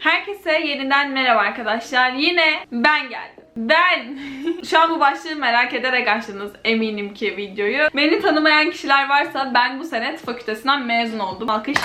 Herkese yeniden merhaba arkadaşlar. Yine ben geldim. Ben. Şu an bu başlığı merak ederek açtınız eminim ki videoyu. Beni tanımayan kişiler varsa ben bu sene fakültesinden mezun oldum. Alkış.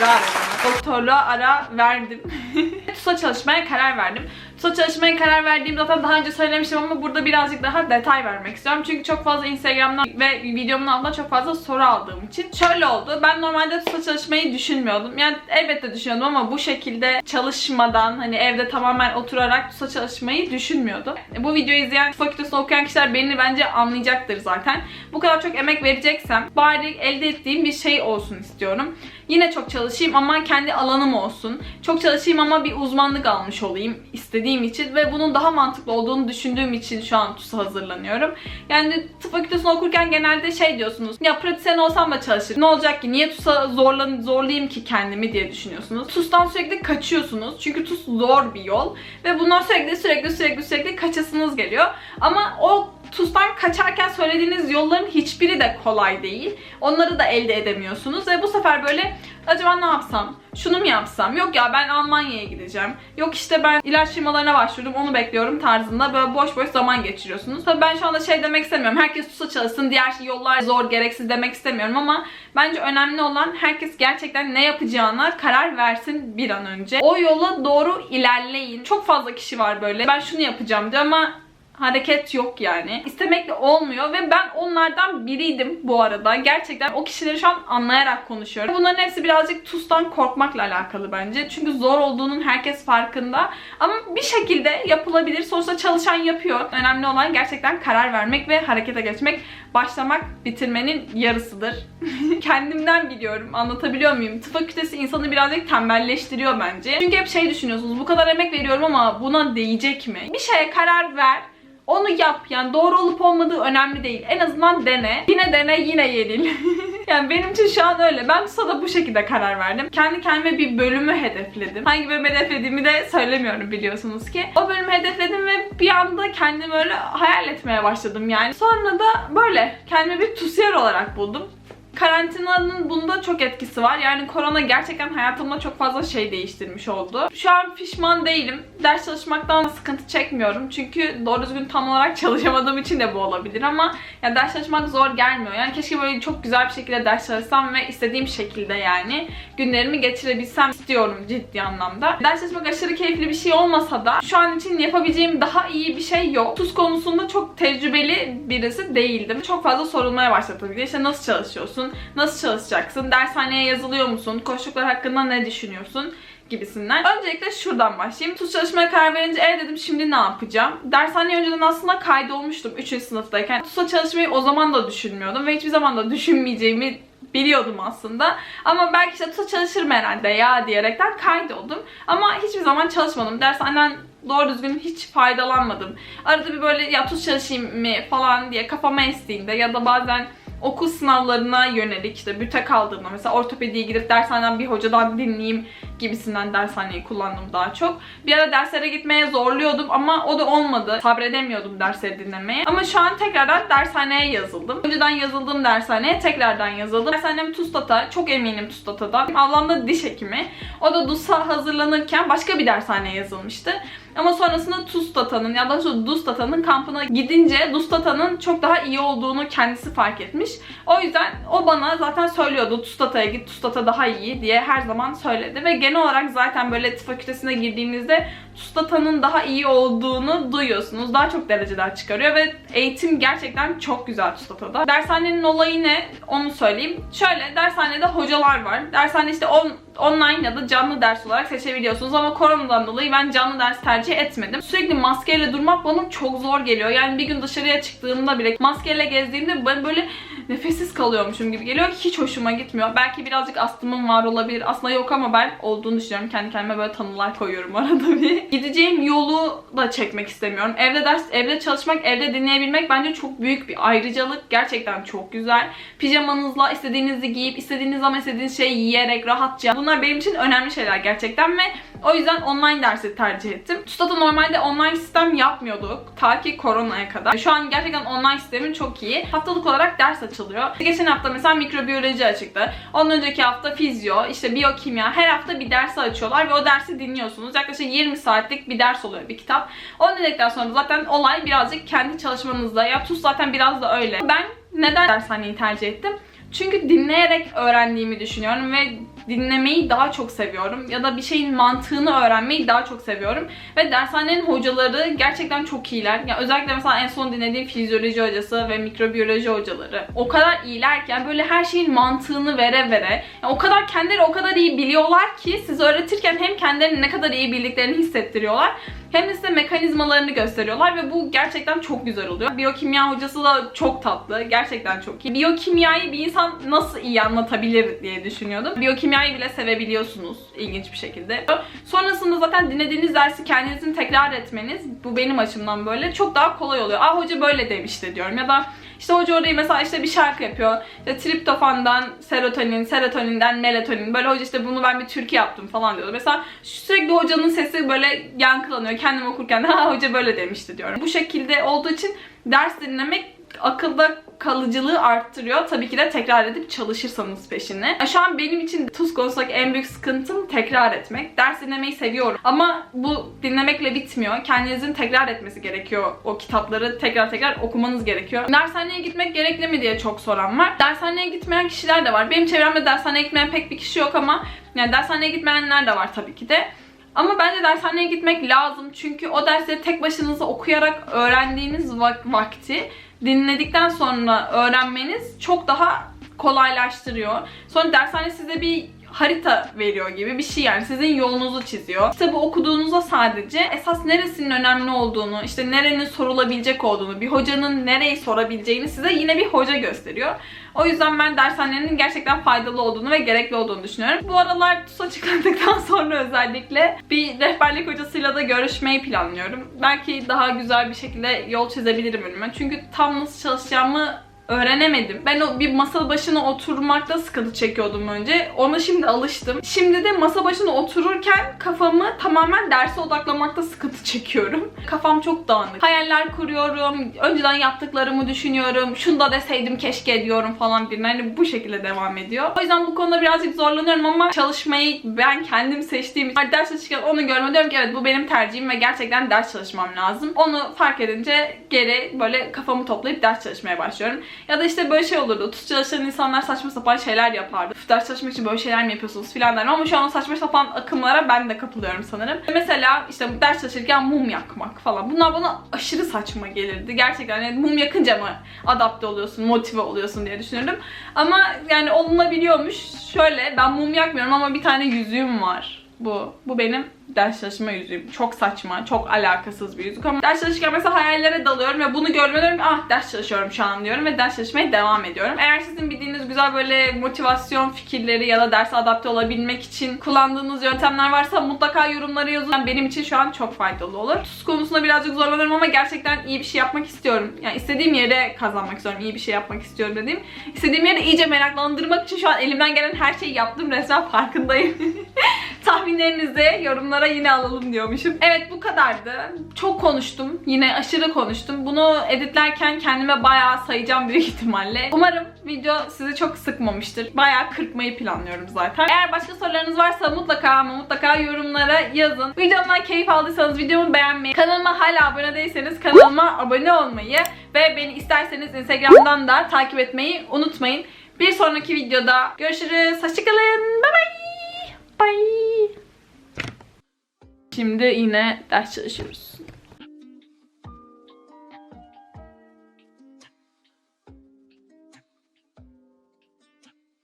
Bravo. Doktorluğa ara verdim. TUS'a çalışmaya karar verdim. TUS'a çalışmaya karar verdiğim zaten daha önce söylemiştim ama burada birazcık daha detay vermek istiyorum. Çünkü çok fazla Instagram'dan ve videomun altında çok fazla soru aldığım için. Şöyle oldu. Ben normalde TUS'a çalışmayı düşünmüyordum. Yani elbette düşünüyordum ama bu şekilde çalışmadan hani evde tamamen oturarak TUS'a çalışmayı düşünmüyordum. Bu videoyu izleyen tıp fakültesinde okuyan kişiler beni bence anlayacaktır zaten. Bu kadar çok emek vereceksem bari elde ettiğim bir şey olsun istiyorum. Yine çok çalışayım ama kendi alanım olsun. Çok çalışayım ama bir uzmanlık almış olayım istediğim için ve bunun daha mantıklı olduğunu düşündüğüm için şu an TUS'a hazırlanıyorum. Yani tıp fakültesini okurken genelde şey diyorsunuz. Ya pratisyen olsam da çalışır. Ne olacak ki? Niye TUS'a zorlan zorlayayım ki kendimi diye düşünüyorsunuz. TUS'tan sürekli kaçıyorsunuz. Çünkü TUS zor bir yol ve bundan sürekli sürekli sürekli sürekli kaçasınız geliyor. Ama o TUS'tan kaçarken söylediğiniz yolların hiçbiri de kolay değil. Onları da elde edemiyorsunuz ve bu sefer böyle acaba ne yapsam? Şunu mu yapsam? Yok ya ben Almanya'ya gideceğim. Yok işte ben ilaç firmalarına başvurdum onu bekliyorum tarzında böyle boş boş zaman geçiriyorsunuz. Tabii ben şu anda şey demek istemiyorum. Herkes TUS'a çalışsın, diğer yollar zor, gereksiz demek istemiyorum ama bence önemli olan herkes gerçekten ne yapacağına karar versin bir an önce. O yola doğru ilerleyin. Çok fazla kişi var böyle. Ben şunu yapacağım diyor ama hareket yok yani. İstemekle olmuyor ve ben onlardan biriydim bu arada. Gerçekten o kişileri şu an anlayarak konuşuyorum. Bunların hepsi birazcık TUS'tan korkmakla alakalı bence. Çünkü zor olduğunun herkes farkında. Ama bir şekilde yapılabilir. Sonuçta çalışan yapıyor. Önemli olan gerçekten karar vermek ve harekete geçmek. Başlamak bitirmenin yarısıdır. Kendimden biliyorum. Anlatabiliyor muyum? Tıp fakültesi insanı birazcık tembelleştiriyor bence. Çünkü hep şey düşünüyorsunuz. Bu kadar emek veriyorum ama buna değecek mi? Bir şeye karar ver. Onu yap. Yani doğru olup olmadığı önemli değil. En azından dene. Yine dene yine yenil. yani benim için şu an öyle. Ben TUS'a da bu şekilde karar verdim. Kendi kendime bir bölümü hedefledim. Hangi bölümü hedeflediğimi de söylemiyorum biliyorsunuz ki. O bölümü hedefledim ve bir anda kendimi öyle hayal etmeye başladım yani. Sonra da böyle kendimi bir TUS'yer olarak buldum karantinanın bunda çok etkisi var. Yani korona gerçekten hayatımda çok fazla şey değiştirmiş oldu. Şu an pişman değilim. Ders çalışmaktan sıkıntı çekmiyorum. Çünkü doğru düzgün tam olarak çalışamadığım için de bu olabilir ama ya ders çalışmak zor gelmiyor. Yani keşke böyle çok güzel bir şekilde ders çalışsam ve istediğim şekilde yani günlerimi geçirebilsem istiyorum ciddi anlamda. Ders çalışmak aşırı keyifli bir şey olmasa da şu an için yapabileceğim daha iyi bir şey yok. TUS konusunda çok tecrübeli birisi değildim. Çok fazla sorulmaya başladı tabii ki. İşte nasıl çalışıyorsun? Nasıl çalışacaksın? Dershaneye yazılıyor musun? Koşullar hakkında ne düşünüyorsun? gibisinden. Öncelikle şuradan başlayayım. TUS çalışmaya karar verince e dedim şimdi ne yapacağım? Dershaneye önceden aslında kaydolmuştum 3. sınıftayken. TUS'a çalışmayı o zaman da düşünmüyordum ve hiçbir zaman da düşünmeyeceğimi biliyordum aslında. Ama belki işte TUS'a çalışırım herhalde ya diyerekten kaydoldum. Ama hiçbir zaman çalışmadım. Dershaneden doğru düzgün hiç faydalanmadım. Arada bir böyle ya TUS çalışayım mı falan diye kafama estiğinde ya da bazen okul sınavlarına yönelik işte büte kaldığımda mesela ortopediye gidip dershaneden bir hocadan dinleyeyim gibisinden dershaneyi kullandım daha çok. Bir ara derslere gitmeye zorluyordum ama o da olmadı. Sabredemiyordum dersleri dinlemeye. Ama şu an tekrardan dershaneye yazıldım. Önceden yazıldığım dershaneye tekrardan yazıldım. Dershanem TUSTAT'a. Çok eminim TUSTAT'dan. Ablam da diş hekimi. O da DUS'a hazırlanırken başka bir dershaneye yazılmıştı. Ama sonrasında TUSTATA'nın ya da şu DUSTATA'nın kampına gidince DUSTATA'nın çok daha iyi olduğunu kendisi fark etmiş. O yüzden o bana zaten söylüyordu TUSTATA'ya git TUSTATA daha iyi diye her zaman söyledi ve genel olarak zaten böyle tıp fakültesine girdiğinizde TUSTATA'nın daha iyi olduğunu duyuyorsunuz. Daha çok dereceler çıkarıyor ve eğitim gerçekten çok güzel TUSTATA'da. Dershanenin olayı ne? Onu söyleyeyim. Şöyle dershanede hocalar var. Dershane işte on, online ya da canlı ders olarak seçebiliyorsunuz ama koronadan dolayı ben canlı ders tercih etmedim. Sürekli maskeyle durmak bana çok zor geliyor. Yani bir gün dışarıya çıktığımda bile maskeyle gezdiğimde ben böyle nefessiz kalıyormuşum gibi geliyor. Hiç hoşuma gitmiyor. Belki birazcık astımım var olabilir. Aslında yok ama ben olduğunu düşünüyorum. Kendi kendime böyle tanılar koyuyorum arada bir. Gideceğim yolu da çekmek istemiyorum. Evde ders, evde çalışmak, evde dinleyebilmek bence çok büyük bir ayrıcalık. Gerçekten çok güzel. Pijamanızla istediğinizi giyip, istediğiniz zaman istediğiniz şeyi yiyerek rahatça. Bunlar benim için önemli şeyler gerçekten ve o yüzden online dersi tercih ettim. TUSTAT'a normalde online sistem yapmıyorduk. Ta ki koronaya kadar. Şu an gerçekten online sistemin çok iyi. Haftalık olarak ders açılıyor açılıyor. Geçen hafta mesela mikrobiyoloji açıktı. Ondan önceki hafta fizyo, işte biyokimya. Her hafta bir dersi açıyorlar ve o dersi dinliyorsunuz. Yaklaşık 20 saatlik bir ders oluyor bir kitap. Onu dinledikten sonra zaten olay birazcık kendi çalışmanızda. Ya TUS zaten biraz da öyle. Ben neden dershaneyi tercih ettim? Çünkü dinleyerek öğrendiğimi düşünüyorum ve dinlemeyi daha çok seviyorum. Ya da bir şeyin mantığını öğrenmeyi daha çok seviyorum. Ve dershanenin hocaları gerçekten çok iyiler. Ya özellikle mesela en son dinlediğim fizyoloji hocası ve mikrobiyoloji hocaları. O kadar iyilerken böyle her şeyin mantığını vere vere. ya o kadar kendileri o kadar iyi biliyorlar ki siz öğretirken hem kendilerini ne kadar iyi bildiklerini hissettiriyorlar. Hem de size mekanizmalarını gösteriyorlar ve bu gerçekten çok güzel oluyor. Biyokimya hocası da çok tatlı. Gerçekten çok iyi. Biyokimyayı bir insan nasıl iyi anlatabilir diye düşünüyordum. Biyokimyayı bile sevebiliyorsunuz ilginç bir şekilde. Sonrasında zaten dinlediğiniz dersi kendinizin tekrar etmeniz bu benim açımdan böyle çok daha kolay oluyor. Aa hoca böyle demişti diyorum ya da işte hoca orayı mesela işte bir şarkı yapıyor. İşte triptofandan serotonin, serotoninden melatonin. Böyle hoca işte bunu ben bir türkü yaptım falan diyordu. Mesela sürekli hocanın sesi böyle yankılanıyor. Kendim okurken ha hoca böyle demişti diyorum. Bu şekilde olduğu için ders dinlemek akılda kalıcılığı arttırıyor. Tabii ki de tekrar edip çalışırsanız peşine. Şu an benim için tuz konusundaki en büyük sıkıntım tekrar etmek. Ders dinlemeyi seviyorum. Ama bu dinlemekle bitmiyor. Kendinizin tekrar etmesi gerekiyor. O kitapları tekrar tekrar okumanız gerekiyor. Dershaneye gitmek gerekli mi diye çok soran var. Dershaneye gitmeyen kişiler de var. Benim çevremde dershaneye gitmeyen pek bir kişi yok ama yani dershaneye gitmeyenler de var tabii ki de. Ama bence dershaneye gitmek lazım. Çünkü o dersleri tek başınıza okuyarak öğrendiğiniz vak- vakti dinledikten sonra öğrenmeniz çok daha kolaylaştırıyor. Sonra dershane size bir harita veriyor gibi bir şey yani sizin yolunuzu çiziyor. Kitabı okuduğunuzda sadece esas neresinin önemli olduğunu, işte nerenin sorulabilecek olduğunu, bir hocanın nereyi sorabileceğini size yine bir hoca gösteriyor. O yüzden ben dershanenin gerçekten faydalı olduğunu ve gerekli olduğunu düşünüyorum. Bu aralar TUS açıklandıktan sonra özellikle bir rehberlik hocasıyla da görüşmeyi planlıyorum. Belki daha güzel bir şekilde yol çizebilirim önüme. Çünkü tam nasıl çalışacağımı öğrenemedim. Ben o bir masa başına oturmakta sıkıntı çekiyordum önce. Ona şimdi alıştım. Şimdi de masa başına otururken kafamı tamamen derse odaklamakta sıkıntı çekiyorum. Kafam çok dağınık. Hayaller kuruyorum. Önceden yaptıklarımı düşünüyorum. Şunu da deseydim keşke diyorum falan bir. Yani bu şekilde devam ediyor. O yüzden bu konuda birazcık zorlanıyorum ama çalışmayı ben kendim seçtiğim için ders çalışırken onu görme diyorum ki evet bu benim tercihim ve gerçekten ders çalışmam lazım. Onu fark edince geri böyle kafamı toplayıp ders çalışmaya başlıyorum. Ya da işte böyle şey olurdu. Tuz çalışan insanlar saçma sapan şeyler yapardı. Üf, ders çalışmak için böyle şeyler mi yapıyorsunuz filan derim ama şu an saçma sapan akımlara ben de kapılıyorum sanırım. Mesela işte ders çalışırken mum yakmak falan. Bunlar bana aşırı saçma gelirdi. Gerçekten yani mum yakınca mı adapte oluyorsun, motive oluyorsun diye düşünürdüm. Ama yani olunabiliyormuş. Şöyle ben mum yakmıyorum ama bir tane yüzüğüm var. Bu. Bu benim ders çalışma yüzüğüm. Çok saçma, çok alakasız bir yüzük ama ders çalışırken mesela hayallere dalıyorum ve bunu ki, ah ders çalışıyorum şu an diyorum ve ders çalışmaya devam ediyorum. Eğer sizin bildiğiniz güzel böyle motivasyon fikirleri ya da derse adapte olabilmek için kullandığınız yöntemler varsa mutlaka yorumlara yazın. Yani benim için şu an çok faydalı olur. Tuz konusunda birazcık zorlanıyorum ama gerçekten iyi bir şey yapmak istiyorum. Yani istediğim yere kazanmak istiyorum. iyi bir şey yapmak istiyorum dediğim. İstediğim yere iyice meraklandırmak için şu an elimden gelen her şeyi yaptım. Resmen farkındayım. Tahminlerinizi yorumlara yine alalım diyormuşum. Evet bu kadardı. Çok konuştum. Yine aşırı konuştum. Bunu editlerken kendime bayağı sayacağım büyük ihtimalle. Umarım video sizi çok sıkmamıştır. Bayağı kırpmayı planlıyorum zaten. Eğer başka sorularınız varsa mutlaka ama mutlaka yorumlara yazın. Videomdan keyif aldıysanız videomu beğenmeyi, kanalıma hala abone değilseniz kanalıma abone olmayı ve beni isterseniz Instagram'dan da takip etmeyi unutmayın. Bir sonraki videoda görüşürüz. Hoşçakalın. Bye bye. Bye. Şimdi yine ders çalışıyoruz.